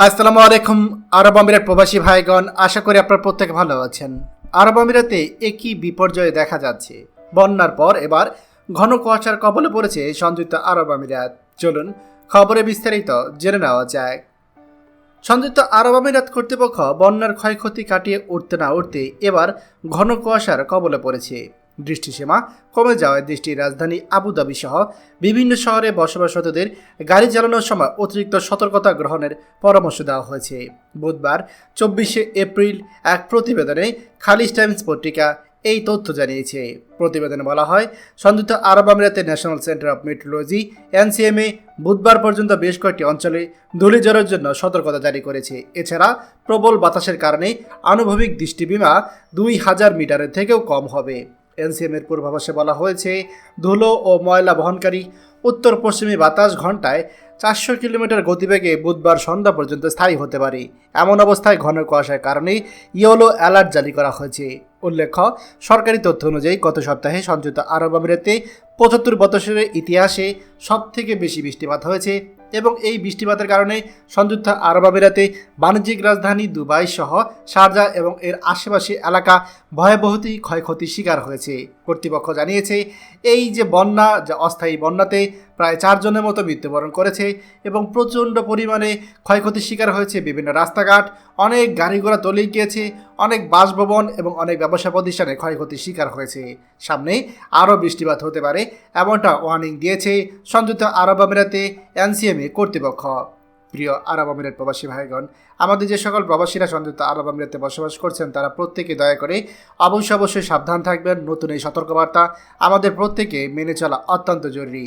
আসসালামু আলাইকুম, আরব আমিরাত প্রবাসী ভাইগণ, আশা করি আপনার প্রত্যেকে ভালো আছেন। আরব আমিরাতে একই বিপর্যয় দেখা যাচ্ছে। বন্যার পর এবার ঘন কুয়াশার কবলে পড়েছে সংযুক্ত আরব আমিরাত। চলুন খবরে বিস্তারিত জেনে নেওয়া যায় সংযুক্ত আরব আমিরাত কর্তৃপক্ষ বন্যার ক্ষয়ক্ষতি কাটিয়ে উঠতে না উঠতে এবার ঘন কুয়াশার কবলে পড়েছে। দৃষ্টিসীমা কমে যাওয়ায় দেশটির রাজধানী আবুধাবি সহ বিভিন্ন শহরে বসবাসরতদের গাড়ি চালানোর সময় অতিরিক্ত সতর্কতা গ্রহণের পরামর্শ দেওয়া হয়েছে। বুধবার চব্বিশে এপ্রিল এক প্রতিবেদনে খালিজ টাইমস পত্রিকা এই তথ্য জানিয়েছে। প্রতিবেদনে বলা হয় সংযুক্ত আরব আমিরাতের national centre of meteorology, NCMA, বুধবার পর্যন্ত বেশ কয়েকটি অঞ্চলে ধূলিঝড়ের জন্য সতর্কতা জারি করেছে। এছাড়া প্রবল বাতাসের কারণে আনুভবিক দৃষ্টিবিমা দুই হাজার মিটারের থেকেও কম হবে। এনসিএমের পূর্বাভাসে বলা হয়েছে, ধুলো ও ময়লা বহনকারী উত্তর পশ্চিমী বাতাস ঘন্টায় চারশো কিলোমিটার গতিবেগে বুধবার সন্ধ্যা পর্যন্ত স্থায়ী হতে পারে। এমন অবস্থায় ঘন কুয়াশার কারণে ইয়েলো অ্যালার্ট জারি করা হয়েছে। উল্লেখ্য, সরকারি তথ্য অনুযায়ী গত সপ্তাহে সংযুক্ত আরব আমিরাতে পঁচাত্তর বছরের ইতিহাসে সব থেকে বেশি বৃষ্টিপাত হয়েছে। এবং এই বৃষ্টিপাতের কারণে সংযুক্ত আরব আমিরাতে বাণিজ্যিক রাজধানী দুবাই সহ শারজা এবং এর আশেপাশে এলাকা ভয়াবহতি ক্ষয়ক্ষতির শিকার হয়েছে। কর্তৃপক্ষ জানিয়েছে, এই যে বন্যা, যা অস্থায়ী বন্যাতে প্রায় চারজনের মতো মৃত্যুবরণ করেছে এবং প্রচণ্ড পরিমাণে ক্ষয়ক্ষতির শিকার হয়েছে বিভিন্ন রাস্তাঘাট। অনেক গাড়ি ঘোড়া তলিয়ে গিয়েছে, অনেক বাসভবন এবং অনেক ব্যবসা প্রতিষ্ঠানে ক্ষয়ক্ষতির শিকার হয়েছে। সামনে আরও বৃষ্টিপাত হতে পারে, এমনটা ওয়ার্নিং দিয়েছে সংযুক্ত আরব আমিরাতে এনসিএমএ কর্তৃপক্ষ। প্রিয় আরব আমিরাত প্রবাসী ভাইগণ, আমাদের যে সকল প্রবাসীরা সংযুক্ত আরব আমিরাতে বসবাস করছেন, তারা প্রত্যেকে দয়া করে অবশ্যই অবশ্যই সাবধান থাকবেন। নতুন এই সতর্কবার্তা আমাদের প্রত্যেকে মেনে চলা অত্যন্ত জরুরি।